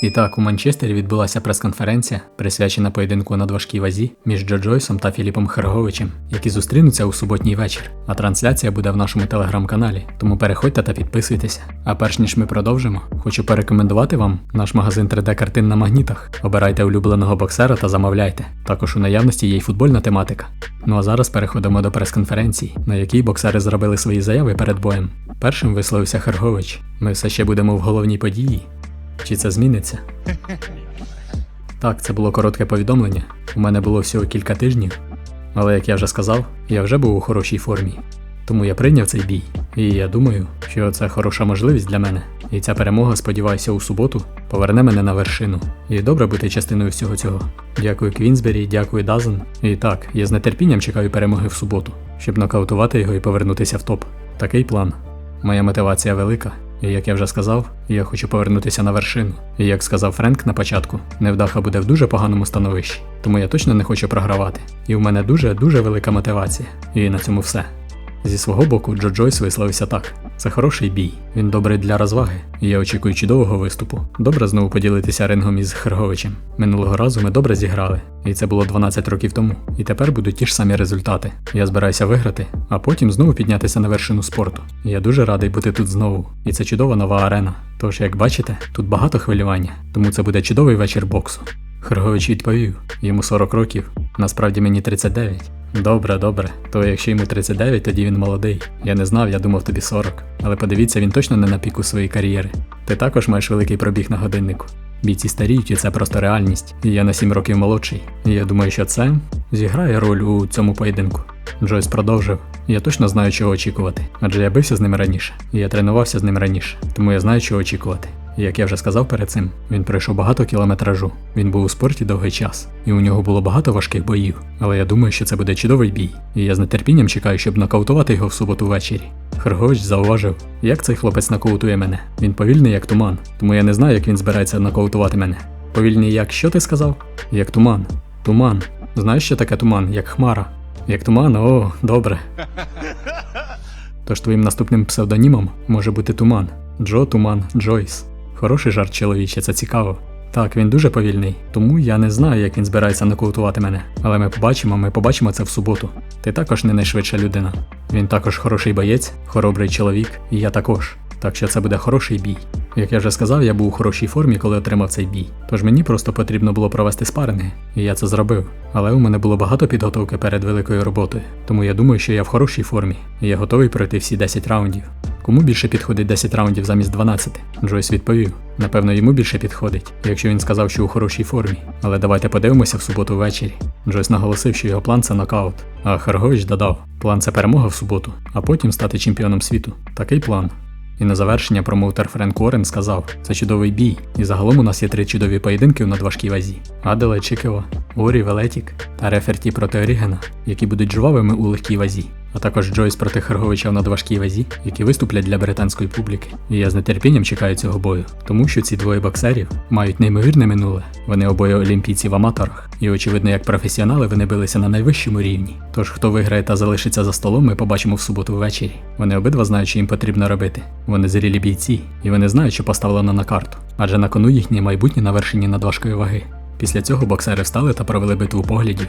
І так, у Манчестері відбулася прес-конференція, присвячена поєдинку на важкій вазі між Джо Джойсом та Філіпом Херговичем, які зустрінуться у суботній вечір. А трансляція буде в нашому телеграм-каналі, тому переходьте та підписуйтеся. А перш ніж ми продовжимо, хочу порекомендувати вам наш магазин 3D-картин на магнітах. Обирайте улюбленого боксера та замовляйте. Також у наявності є й футбольна тематика. Ну а зараз переходимо до прес-конференції, на якій боксери зробили свої заяви перед боєм. Першим висловився Хергович. Ми все ще будемо в головній події. Чи це зміниться? Так, це було коротке повідомлення. У мене було всього кілька тижнів. Але як я вже сказав, я вже був у хорошій формі. Тому я прийняв цей бій. І я думаю, що це хороша можливість для мене. І ця перемога, сподіваюся, у суботу поверне мене на вершину. І добре бути частиною всього цього. Дякую Квінсбері, дякую Дазен. І так, я з нетерпінням чекаю перемоги в суботу, щоб нокаутувати його і повернутися в топ. Такий план. Моя мотивація велика. Як я вже сказав, я хочу повернутися на вершину. І як сказав Френк на початку, невдаха буде в дуже поганому становищі, тому я точно не хочу програвати. І в мене дуже дуже велика мотивація. І на цьому все. Зі свого боку, Джо Джойс висловився так: це хороший бій, він добрий для розваги, і я очікую чудового виступу. Добре знову поділитися рингом із Херговичем. Минулого разу ми добре зіграли, і це було 12 років тому. І тепер будуть ті ж самі результати. Я збираюся виграти, а потім знову піднятися на вершину спорту. Я дуже радий бути тут знову, і це чудова нова арена. Тож, як бачите, тут багато хвилювання, тому це буде чудовий вечір боксу. Хергович відповів, йому 40 років, насправді мені 39. Добре, добре. То якщо йому 39, тоді він молодий. Я не знав, я думав тобі 40. Але подивіться, він точно не на піку своєї кар'єри. Ти також маєш великий пробіг на годиннику. Бійці старіють, і це просто реальність. І я на 7 років молодший. І я думаю, що це зіграє роль у цьому поєдинку. Джойс продовжив. Я точно знаю, чого очікувати, адже я бився з ним раніше, і я тренувався з ним раніше, тому я знаю, чого очікувати. Як я вже сказав перед цим, він пройшов багато кілометражу. Він був у спорті довгий час, і у нього було багато важких боїв. Але я думаю, що це буде чудовий бій, і я з нетерпінням чекаю, щоб нокаутувати його в суботу ввечері. Хергович зауважив, як цей хлопець нокаутує мене. Він повільний, як туман, тому я не знаю, як він збирається нокаутувати мене. Повільний, як що ти сказав? Як туман. Туман. Знаєш, що таке туман, як хмара. Як туман, о, добре. Тож твоїм наступним псевдонімом може бути туман. Джо Туман Джойс. Хороший жарт, чоловіче, це цікаво. Так, він дуже повільний, тому я не знаю, як він збирається нокаутувати мене. Але ми побачимо, ми побачимо це в суботу. Ти також не найшвидша людина. Він також хороший боєць, хоробрий чоловік, і я також. Так що це буде хороший бій. Як я вже сказав, я був у хорошій формі, коли отримав цей бій. Тож мені просто потрібно було провести спаринги, і я це зробив. Але у мене було багато підготовки перед великою роботою, тому я думаю, що я в хорошій формі, і я готовий пройти всі 10 раундів. Кому більше підходить 10 раундів замість 12? Джойс відповів. Напевно, йому більше підходить, якщо він сказав, що у хорошій формі. Але давайте подивимося в суботу ввечері. Джойс наголосив, що його план це нокаут. А Харгович додав: план це перемога в суботу, а потім стати чемпіоном світу. Такий план. І на завершення промоутер Френк Уоррен сказав: це чудовий бій, і загалом у нас є три чудові поєдинки у надважкій вазі: Аделе Чикева, Орі Велетік та Реферті проти Орігена, які будуть жвавими у легкій вазі. А також Джойс проти Херговича в надважкій вазі, які виступлять для британської публіки. І я з нетерпінням чекаю цього бою, тому що ці двоє боксерів мають неймовірне минуле. Вони обоє олімпійці в аматорах, і очевидно, як професіонали вони билися на найвищому рівні. Тож хто виграє та залишиться за столом, ми побачимо в суботу ввечері. Вони обидва знають, що їм потрібно робити. Вони зрілі бійці, і вони знають, що поставлено на карту, адже на кону їхнє майбутнє на вершині надважкої ваги. Після цього боксери встали та провели битву поглядів.